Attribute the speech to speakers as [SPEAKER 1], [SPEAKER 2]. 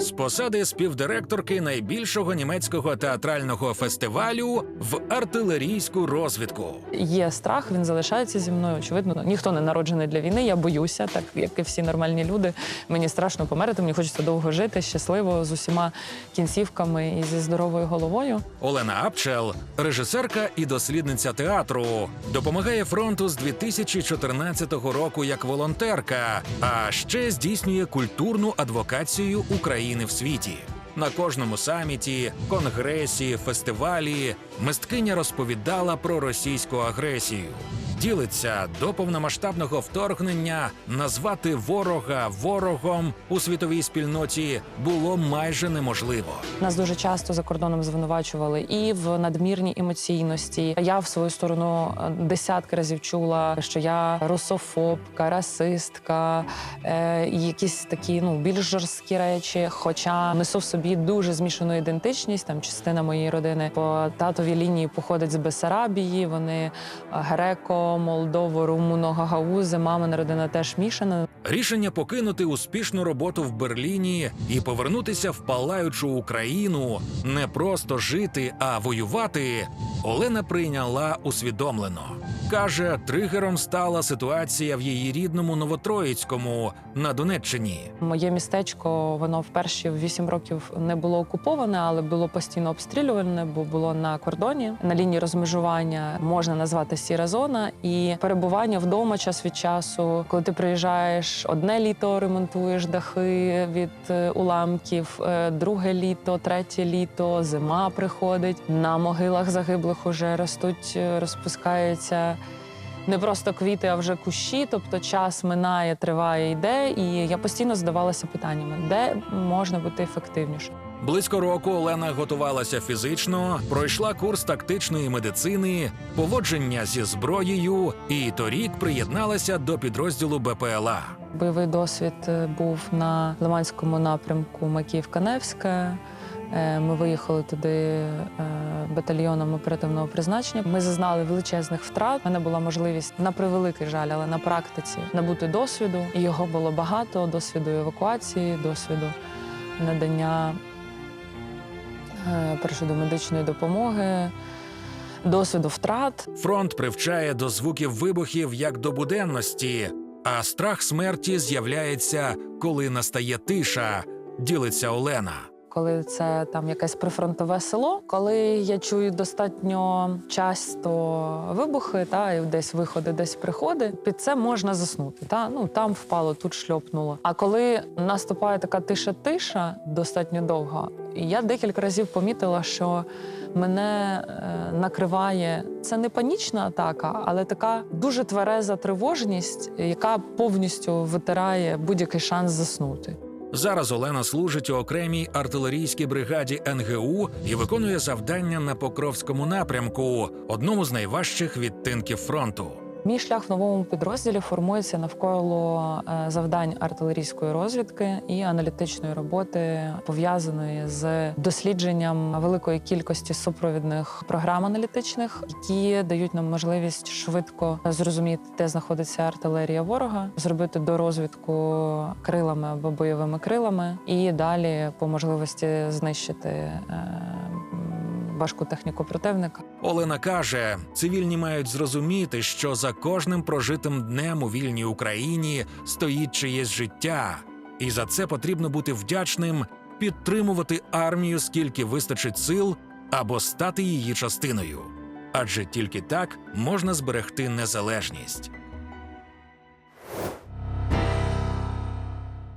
[SPEAKER 1] з посади співдиректорки найбільшого німецького театрального фестивалю в артилерійську розвідку.
[SPEAKER 2] Є страх, він залишається зі мною. Очевидно, ніхто не народжений для війни. Я боюся, так як і всі нормальні люди. Мені страшно померти. Мені хочеться довго жити, щасливо з усіма кінцівками і зі здоровою головою.
[SPEAKER 1] Олена Апчел, режисерка і дослідниця театру, допомагає фронту з 2014 року як волонтерка, а ще здійснює культурну адвокацію України в світі. На кожному саміті, конгресі, фестивалі мисткиня розповідала про російську агресію. Ділиться до повномасштабного вторгнення назвати ворога ворогом у світовій спільноті було майже неможливо.
[SPEAKER 2] Нас дуже часто за кордоном звинувачували і в надмірній емоційності. Я в свою сторону десятки разів чула, що я русофобка, расистка, е, якісь такі ну більш жорсткі речі. Хоча несу в собі дуже змішану ідентичність. Там частина моєї родини по татовій лінії походить з Бесарабії. Вони е, греко, молдово, румуно, гагаузи. Мамина родина теж мішана.
[SPEAKER 1] Рішення покинути успішну роботу в Берліні і повернутися в палаючу Україну, не просто жити, а воювати. Олена прийняла усвідомлено. Каже, тригером стала ситуація в її рідному Новотроїцькому на Донеччині.
[SPEAKER 2] Моє містечко воно в перші вісім років не було окуповане, але було постійно обстрілюване, бо було на кордоні. На лінії розмежування можна назвати сіра зона. І перебування вдома час від часу, коли ти приїжджаєш одне літо, ремонтуєш дахи від е, уламків, е, друге літо, третє літо, зима приходить. На могилах загиблих уже ростуть, е, розпускаються не просто квіти, а вже кущі. Тобто час минає, триває, йде. І я постійно задавалася питаннями, де можна бути ефективніше.
[SPEAKER 1] Близько року Олена готувалася фізично, пройшла курс тактичної медицини, поводження зі зброєю і торік приєдналася до підрозділу БПЛА.
[SPEAKER 2] Бойовий досвід е, був на Лиманському напрямку Макіївка-Невська. Е, Ми виїхали туди е, батальйоном оперативного призначення. Ми зазнали величезних втрат. У мене була можливість на превеликий жаль, але на практиці набути досвіду. І його було багато: досвіду евакуації, досвіду надання першої медичної допомоги, досвіду втрат.
[SPEAKER 1] Фронт привчає до звуків вибухів як до буденності, а страх смерті з'являється, коли настає тиша. Ділиться Олена.
[SPEAKER 2] Коли це там якесь прифронтове село. Коли я чую достатньо часто вибухи, та і десь виходи, десь приходи, під це можна заснути. Та ну там впало, тут шльопнуло. А коли наступає така тиша-тиша, достатньо довга, і я декілька разів помітила, що мене е, накриває це не панічна атака, але така дуже твереза тривожність, яка повністю витирає будь-який шанс заснути.
[SPEAKER 1] Зараз Олена служить у окремій артилерійській бригаді НГУ і виконує завдання на Покровському напрямку, одному з найважчих відтинків фронту.
[SPEAKER 2] Мій шлях в новому підрозділі формується навколо е, завдань артилерійської розвідки і аналітичної роботи, пов'язаної з дослідженням великої кількості супровідних програм аналітичних, які дають нам можливість швидко зрозуміти, де знаходиться артилерія ворога, зробити дорозвідку крилами або бойовими крилами, і далі по можливості знищити. Важку техніку противника.
[SPEAKER 1] Олена каже, цивільні мають зрозуміти, що за кожним прожитим днем у вільній Україні стоїть чиєсь життя, і за це потрібно бути вдячним, підтримувати армію, скільки вистачить сил, або стати її частиною. Адже тільки так можна зберегти незалежність.